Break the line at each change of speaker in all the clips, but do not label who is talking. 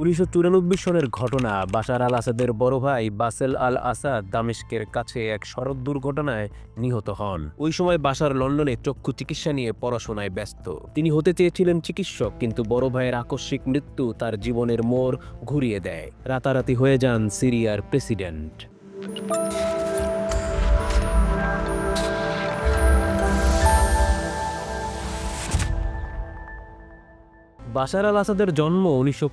উনিশশো সনের ঘটনা, বাশার আল আসাদের বড় ভাই বাসেল আল আসাদ দামেস্কের কাছে এক সড়ক দুর্ঘটনায় নিহত হন। ওই সময় বাসার লন্ডনে চক্ষু চিকিৎসা নিয়ে পড়াশোনায় ব্যস্ত। তিনি হতে চেয়েছিলেন চিকিৎসক, কিন্তু বড় ভাইয়ের আকস্মিক মৃত্যু তার জীবনের মোড় ঘুরিয়ে দেয়। রাতারাতি হয়ে যান সিরিয়ার প্রেসিডেন্ট। বাশার আল আসাদের জন্ম উনিশশো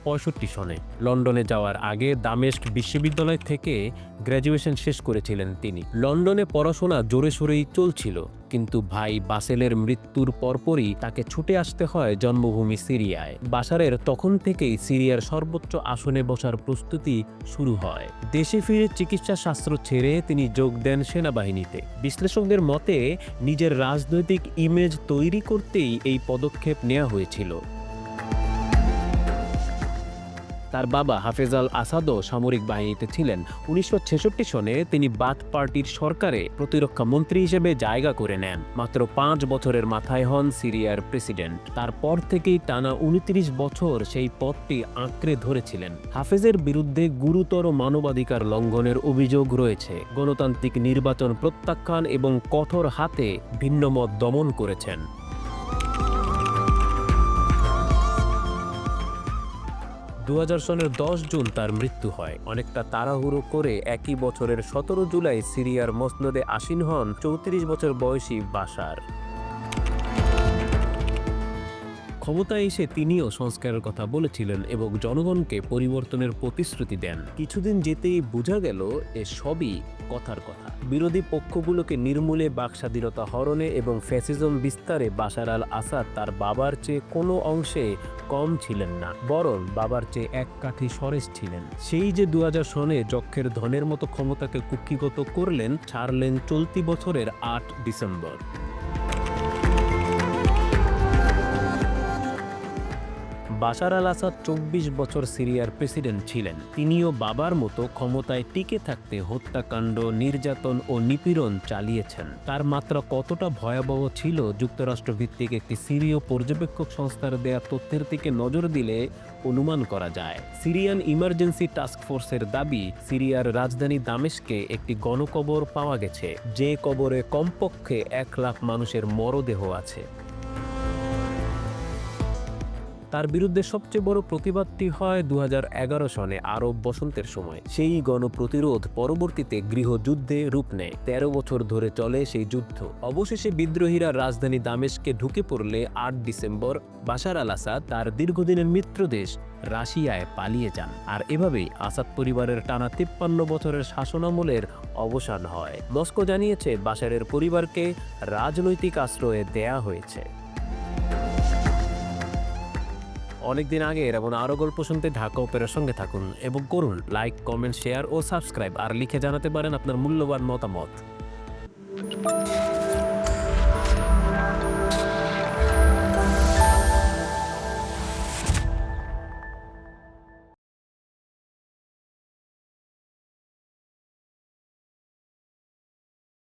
সনে। লন্ডনে যাওয়ার আগে দামেস্ক বিশ্ববিদ্যালয় থেকে গ্র্যাজুয়েশন শেষ করেছিলেন তিনি। লন্ডনে পড়াশোনা জোরে সোরেই চলছিল, কিন্তু ভাই বাসেলের মৃত্যুর পরপরই তাকে ছুটে আসতে হয় জন্মভূমি সিরিয়ায়। বাসারের তখন থেকেই সিরিয়ার সর্বোচ্চ আসনে বসার প্রস্তুতি শুরু হয়। দেশে ফিরে চিকিৎসা শাস্ত্র ছেড়ে তিনি যোগ দেন সেনাবাহিনীতে। বিশ্লেষকদের মতে, নিজের রাজনৈতিক ইমেজ তৈরি করতেই এই পদক্ষেপ নেওয়া হয়েছিল। তার বাবা হাফেজ আল আসাদও সামরিক বাহিনীতে ছিলেন। উনিশশো সনে তিনি বাথ পার্টির সরকারে প্রতিরক্ষা মন্ত্রী হিসেবে জায়গা করে নেন। মাত্র পাঁচ বছরের মাথায় হন সিরিয়ার প্রেসিডেন্ট। তারপর থেকেই টানা উনত্রিশ বছর সেই পদটি আঁকড়ে ধরেছিলেন। হাফেজের বিরুদ্ধে গুরুতর মানবাধিকার লঙ্ঘনের অভিযোগ রয়েছে। গণতান্ত্রিক নির্বাচন প্রত্যাখ্যান এবং কঠোর হাতে ভিন্নমত দমন করেছেন। দু হাজার সনের দশ জুন তার মৃত্যু হয়। অনেকটা তাড়াহুড়ো করে একই বছরের সতেরো জুলাই সিরিয়ার মসনদে আসীন হন চৌত্রিশ বছর বয়সী বাশার। ক্ষমতায় এসে তিনিও সংস্কারের কথা বলেছিলেন এবং জনগণকে পরিবর্তনের প্রতিশ্রুতি দেন। কিছুদিন যেতেই বোঝা গেল, এ সবই কথার কথা। বিরোধী পক্ষগুলোকে নির্মূলে বাকস্বাধীনতা হরণে এবং ফ্যাসিজম বিস্তারে বাশার আল আসাদ তার বাবার চেয়ে কোনো অংশে কম ছিলেন না, বরং বাবার চেয়ে এক কাঠি সরেস ছিলেন। সেই যে দু সনে যক্ষের ধনের মতো ক্ষমতাকে কুক্ষিগত করলেন, ছাড়লেন চলতি বছরের আট ডিসেম্বর। বাশার আল আসাদ চব্বিশ বছর সিরিয়ার প্রেসিডেন্ট ছিলেন। তিনিও বাবার মতো ক্ষমতায় টিকে থাকতে হত্যাকাণ্ড, নির্যাতন ও নিপীড়ন চালিয়েছেন। তার মাত্রা কতটা ভয়াবহ ছিল যুক্তরাষ্ট্র ভিত্তিক একটি সিরীয় পর্যবেক্ষক সংস্থার দেয়া তথ্যের দিকে নজর দিলে অনুমান করা যায়। সিরিয়ান ইমার্জেন্সি টাস্ক ফোর্সের দাবি, সিরিয়ার রাজধানী দামেশকে একটি গণকবর পাওয়া গেছে। যে কবরে কমপক্ষে এক লাখ মানুষের মরদেহ আছে। তার বিরুদ্ধে সবচেয়ে বড় প্রতিবাদটি হয় দু সনে আরব বসন্তের সময়। সেই গণপ্রতিরোধ পরবর্তীতে গৃহযুদ্ধে রূপ নেয়। তেরো বছর ধরে চলে সেই যুদ্ধ। অবশেষে বিদ্রোহীরা রাজধানী দামেশকে ঢুকে পড়লে আট ডিসেম্বর বাশার আল আসাদ তার দীর্ঘদিনের মিত্রদেশ রাশিয়ায় পালিয়ে যান। আর এভাবেই আসাদ পরিবারের টানা তিপ্পান্ন বছরের শাসনামলের অবসান হয়। মস্কো জানিয়েছে, বাশারের পরিবারকে রাজনৈতিক আশ্রয়ে দেয়া হয়েছে। অনেকদিন আগে এমন আরও গল্প শুনতে ঢাকা ওপেরার সঙ্গে থাকুন এবং করুন লাইক, কমেন্ট, শেয়ার ও সাবস্ক্রাইব। আর লিখে জানাতে পারেন আপনার মূল্যবান মতামত।